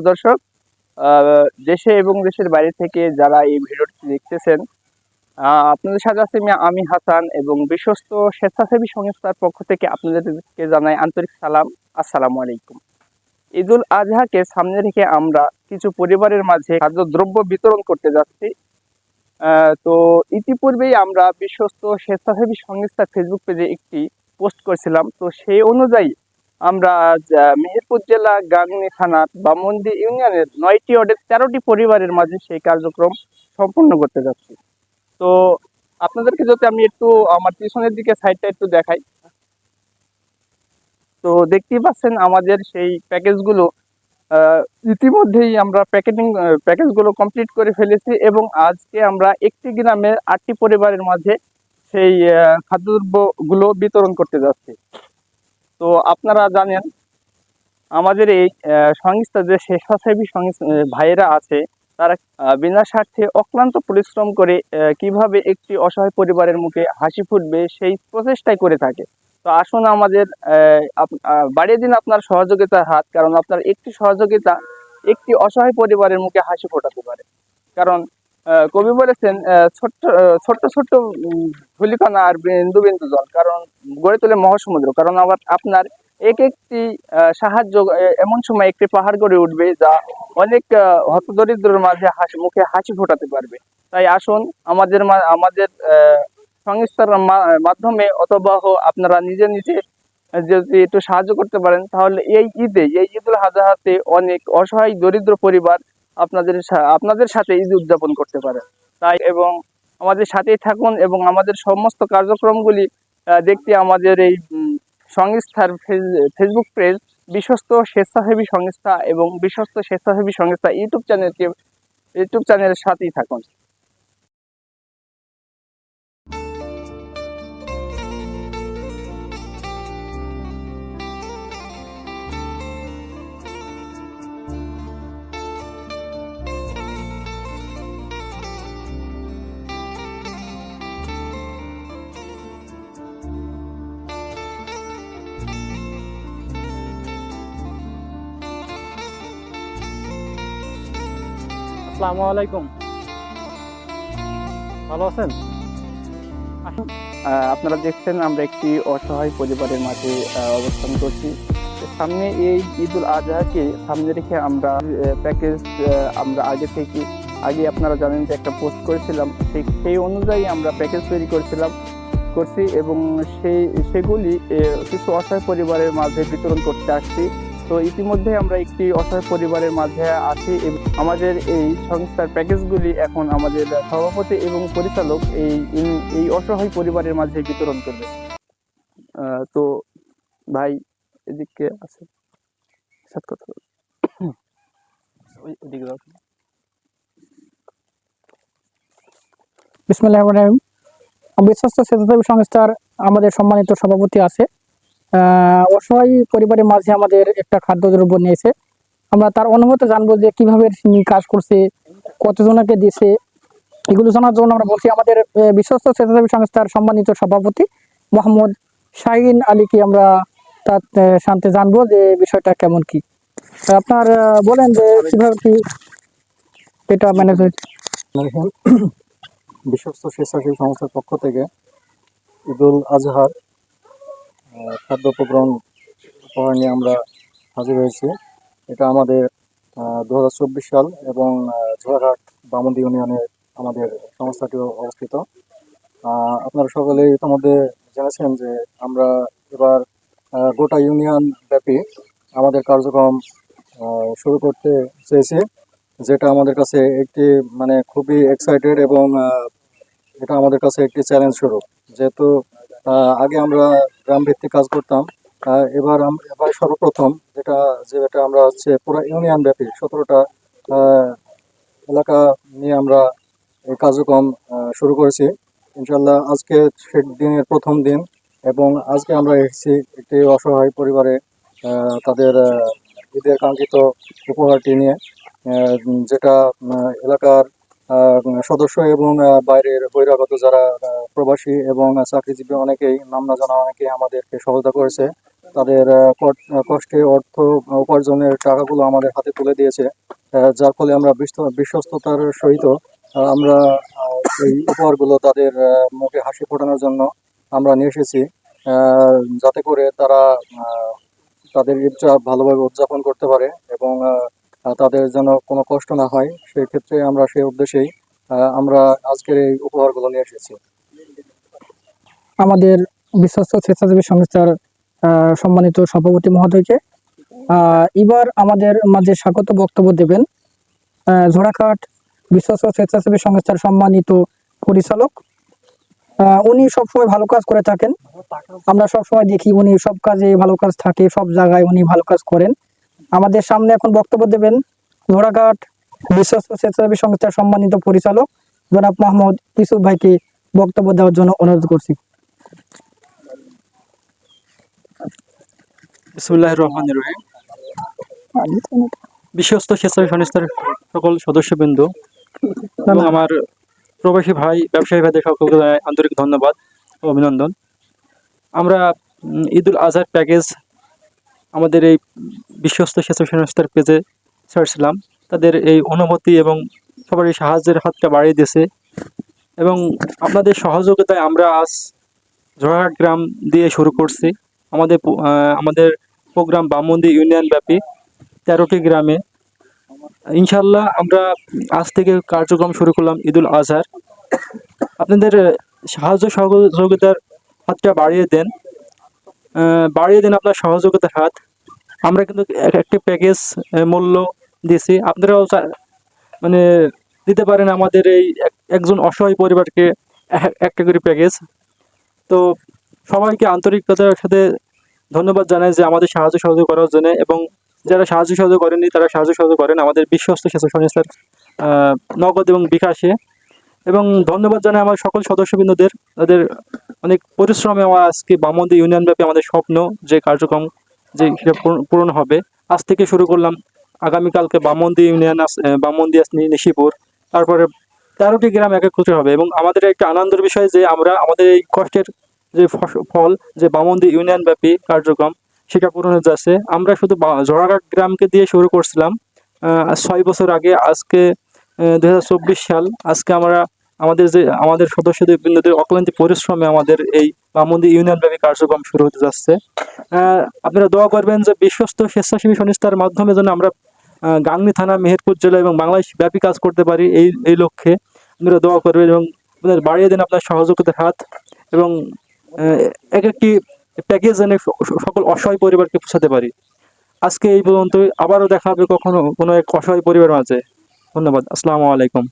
দর্শক দেশে এবং দেশের বাইরে থেকে যারা এই ভিডিওটি দেখতেছেন আপনাদের সাথে আছি আমি- হাসান এবং বিশ্বস্ত স্বেচ্ছাসেবী সংস্থার পক্ষ থেকে আপনাদেরকে জানাই আন্তরিক সালাম। আসসালামু আলাইকুম। ঈদুল আজহাকে সামনে রেখে আমরা কিছু পরিবারের মাঝে খাদ্যদ্রব্য বিতরণ করতে যাচ্ছি। তো ইতিপূর্বেই আমরা বিশ্বস্ত স্বেচ্ছাসেবী সংস্থা ফেসবুক পেজে একটি পোস্ট করেছিলাম। তো সেই অনুযায়ী আমরা মেহেরপুর জেলা গাংনী থানার বামন্দি ইউনিয়নের নয়টি ওয়ার্ডের তেরোটি পরিবারের মাঝে সেই কার্যক্রম সম্পন্ন করতে যাচ্ছি। তো আপনাদেরকে যদি আমি একটু আমার পিছনের দিকে সাইডটা একটু দেখাই। তো দেখতেই পাচ্ছেন আমাদের সেই প্যাকেজগুলো ইতিমধ্যেই আমরা প্যাকেটিং প্যাকেজগুলো কমপ্লিট করে ফেলেছি এবং আজকে আমরা একটি গ্রামের আটটি পরিবারের মাঝে সেই খাদ্যদ্রব্যগুলো বিতরণ করতে যাচ্ছি। তো আপনারা জানেন, আমাদের এই সংস্থা যে স্বেচ্ছাসেবী ভাইয়েরা আছে, তারা বিনা স্বার্থে অক্লান্ত পরিশ্রম করে কীভাবে একটি অসহায় পরিবারের মুখে হাসি ফুটবে সেই প্রচেষ্টাই করে থাকে। তো আসুন আমাদের বাড়িয়ে দিন আপনার সহযোগিতার হাত, কারণ আপনার একটি সহযোগিতা একটি অসহায় পরিবারের মুখে হাসি ফোটাতে পারে। কারণ কবি বলেছেন ছোট্ট ছোট্ট ছোট্ট ধূলিকণা আর বিন্দু বিন্দু জল, কারণ গড়ে তোলে মহাসমুদ্র। কারণ আবার আপনার এক একটি সাহায্য এমন সময় একটি পাহাড় গড়ে উঠবে যা অনেক হতদরিদ্রের মাঝে হাসি, মুখে হাসি ফোটাতে পারবে। তাই আসুন, আমাদের আমাদের সংস্থার মাধ্যমে অথবা আপনারা নিজে নিজে যদি একটু সাহায্য করতে পারেন, তাহলে এই ঈদে, এই ঈদুল আজহাতে অনেক অসহায়, দরিদ্র পরিবার আপনাদের আপনাদের সাথে ঈদ উদযাপন করতে পারে। তাই এবং আমাদের সাথেই থাকুন এবং আমাদের সমস্ত কার্যক্রমগুলি দেখতে আমাদের এই সংস্থার ফেসবুক পেজ বিশ্বস্ত স্বেচ্ছাসেবী সংস্থা এবং বিশ্বস্ত স্বেচ্ছাসেবী সংস্থা ইউটিউব চ্যানেলকে ইউটিউব চ্যানেলের সাথেই থাকুন। আসসালামু আলাইকুম। ভালো আছেন? আপনারা দেখছেন, আমরা একটি অসহায় পরিবারের মাঝে অবস্থান করছি। সামনে এই ঈদুল আজহাকে সামনে রেখে আমরা প্যাকেজ আমরা আগে থেকে, আগে আপনারা জানেন যে একটা পোস্ট করেছিলাম। সেই সেই অনুযায়ী আমরা প্যাকেজ তৈরি করেছিলাম, করছি এবং সেই, সেগুলি কিছু অসহায় পরিবারের মাঝে বিতরণ করতে আসছি। তো ইতিমধ্যে আমরা একটি অসহায় পরিবারের মাঝে আছি এবং আমাদের এই সংস্থার প্যাকেজগুলি এখন আমাদের সভাপতি এবং পরিচালক এই এই অসহায় পরিবারের মাঝে বিতরণ করবে। তো ভাই এদিকে আছে। সাথে কথা ওইদিকে। বিসমিল্লাহ বিশ্বস্ত স্বেচ্ছাসেবী সংস্থার আমাদের সম্মানিত সভাপতি আছে অসহায় পরিবারের মাঝে আমাদের একটা খাদ্যদ্রব্য নিয়েছে। আমরা তার অনুভূতি জানব যে কীভাবে কাজ করছে, কতজনকে দিয়েছে এগুলো জানার জন্য আমরা বলছি, আমাদের বিশ্বস্ত স্বেচ্ছাসেবী সংস্থার সম্মানিত সভাপতি মোহাম্মদ শাহিন আলীকে আমরা তার শান্তে জানব যে বিষয়টা কেমন কি। আপনার বলেন যে কীভাবে কি এটা ম্যানেজ হয়েছে। বিশ্বস্ত স্বেচ্ছাসেবী সংস্থার পক্ষ থেকে ঈদুল আজহার খাদ্য উপকরণ উপহার নিয়ে আমরা হাজির হয়েছি। এটা আমাদের দু হাজার চব্বিশ সাল এবং ঝোড়াঘাট বামন্দি ইউনিয়নে আমাদের সংস্থাটি অবস্থিত। আপনারা সকলেই ইতিমধ্যে জেনেছেন যে আমরা এবার গোটা ইউনিয়ন ব্যাপী আমাদের কার্যক্রম শুরু করতে চেয়েছি, যেটা আমাদের কাছে একটি মানে খুবই এক্সাইটেড এবং এটা আমাদের কাছে একটি চ্যালেঞ্জ স্বরূপ। যেহেতু আগে আমরা গ্রাম ভিত্তিক কাজ করতাম। এবার এবার সর্বপ্রথম যেটা যেটা আমরা হচ্ছে পুরো ইউনিয়ন ব্যাপী সতেরোটা এলাকা নিয়ে আমরা এই কার্যক্রম শুরু করেছি। ইনশাল্লাহ আজকে সে দিনের প্রথম দিন এবং আজকে আমরা এসেছি একটি অসহায় পরিবারে তাদের ঈদের কাঙ্ক্ষিত উপহারটি নিয়ে যেটা এলাকার সদস্য এবং বাইরের বহিরাগত যারা প্রবাসী এবং চাকরিজীবী অনেকেই নাম না জানা অনেকেই আমাদেরকে সহায়তা করেছে। তাদের কষ্টে অর্থ উপার্জনের টাকাগুলো আমাদের হাতে তুলে দিয়েছে। যার ফলে আমরা বিশ্বস্ত- বিশ্বস্ততার সহিত আমরা এই উপহারগুলো তাদের মুখে হাসি ফোটানোর জন্য আমরা নিয়ে এসেছি। যাতে করে তারা তাদের ভালোভাবে উদযাপন করতে পারে এবং তাদের যেন কোনো কষ্ট না হয় সেই ক্ষেত্রে আমরা সেই উদ্দেশ্যেই আমরা আজকের এই উপহারগুলো নিয়ে এসেছি। আমাদের বিশ্বস্ত স্বেচ্ছাসেবী সংস্থার সম্মানিত সভাপতি মহোদয়কে এবার আমাদের মাঝে স্বাগত বক্তব্য দেবেন ঝোড়াঘাট বিশ্বস্ত স্বেচ্ছাসেবী সংস্থার সম্মানিত পরিচালক। উনি সবসময় ভালো কাজ করে থাকেন। আমরা সবসময় দেখি উনি সব কাজে ভালো কাজ থাকে, সব জায়গায় উনি ভালো কাজ করেন। আমাদের সামনে এখন বক্তব্য দেবেন ঝোড়াঘাট বিশ্বস্ত স্বেচ্ছাসেবী সংস্থার সম্মানিত পরিচালক জনাব মোহাম্মদ ইসুফ ভাইকে বক্তব্য দেওয়ার জন্য অনুরোধ করছি। বিসমুল্লাহ রহমান রহিম। বিশ্বস্ত স্বেচ্ছাসেবী সংস্থার সকল সদস্যবৃন্দ এবং আমার প্রবাসী ভাই ব্যবসায়ী ভাইদের সকলকে আন্তরিক ধন্যবাদ ও অভিনন্দন। আমরা ঈদুল আজহার প্যাকেজ আমাদের এই বিশ্বস্ত স্বেচ্ছাসেবী সংস্থার পেজে ছাড়ছিলাম তাদের এই অনুমতি এবং সবারই সাহায্যের হাতটা বাড়িয়ে দিয়েছে। এবং আপনাদের সহযোগিতায় আমরা আজ জোড়াহাট গ্রাম দিয়ে শুরু করছি। আমাদের আমাদের প্রোগ্রাম বামন্দি ইউনিয়ন ব্যাপী তেরোটি গ্রামে। ইনশাল্লাহ আমরা আজ থেকে কার্যক্রম শুরু করলাম ঈদুল আজহার। আপনাদের সাহায্য সহযোগিতার হাতটা বাড়িয়ে দেন। বাড়িয়ে দিন আপনার সহযোগিতার হাত। আমরা কিন্তু এক- একটি প্যাকেজ মূল্য দিয়েছি। আপনারাও মানে দিতে পারেন আমাদের এই এক- একজন অসহায় পরিবারকে একটা করে প্যাকেজ তো সবাইকে আন্তরিকতার সাথে ধন্যবাদ জানাই যে আমাদের সাহায্য সহযোগ করার জন্য এবং যারা সাহায্য সহযোগ করেননি, তারা সাহায্য সহযোগ করেন। আমাদের বিশ্বস্ত স্বেচ্ছা সংস্থার নগদ এবং বিকাশে। এবং ধন্যবাদ জানাই আমার সকল সদস্যবৃন্দদের। তাদের অনেক পরিশ্রমে আমার আজকে বামন্দি ইউনিয়ন ব্যাপী আমাদের স্বপ্ন, যে কার্যক্রম, যে পূরণ- হবে। আজ থেকে শুরু করলাম আগামীকালকে বামন্দি ইউনিয়ন বামন্দি নিশিপুর। তারপরে তেরোটি গ্রাম একত্রিত হবে এবং আমাদের একটা আনন্দের বিষয় যে আমরা, আমাদের এই কষ্টের যে ফল, যে বামন্দি ইউনিয়ন ব্যাপী কার্যক্রম, সেটা পূরণ হয়ে যাচ্ছে। আমরা শুধু জোড়াঘাট গ্রামকে দিয়ে শুরু করছিলাম। ছয় বছর আগে, আজকে দুই হাজার চব্বিশ সাল, আজকে আমরা আমাদের যে, আমাদের সদস্যদের বৃন্দদের অক্লান্তি পরিশ্রমে আমাদের এই বামন্দি ইউনিয়ন ব্যাপী কার্যক্রম শুরু হতে যাচ্ছে। আপনারা দোয়া করবেন যে বিশ্বস্ত স্বেচ্ছাসেবী সংস্থার মাধ্যমে যেন আমরা গাংনী থানা, মেহেরপুর জেলা এবং বাংলাদেশ ব্যাপী কাজ করতে পারি এই এই লক্ষ্যে। আপনারা দোয়া করবেন এবং আপনাদের বাড়িয়ে দেন আপনার সহযোগিতার হাত এবং এক একটি প্যাকেজ স- সকল অসহায় পরিবারকে পৌঁছাতে পারি। আজকে এই পর্যন্ত আবারও দেখা হবে কখনো কোনো এক অসহায় পরিবার মাঝে। ধন্যবাদ। আসসালামু আলাইকুম।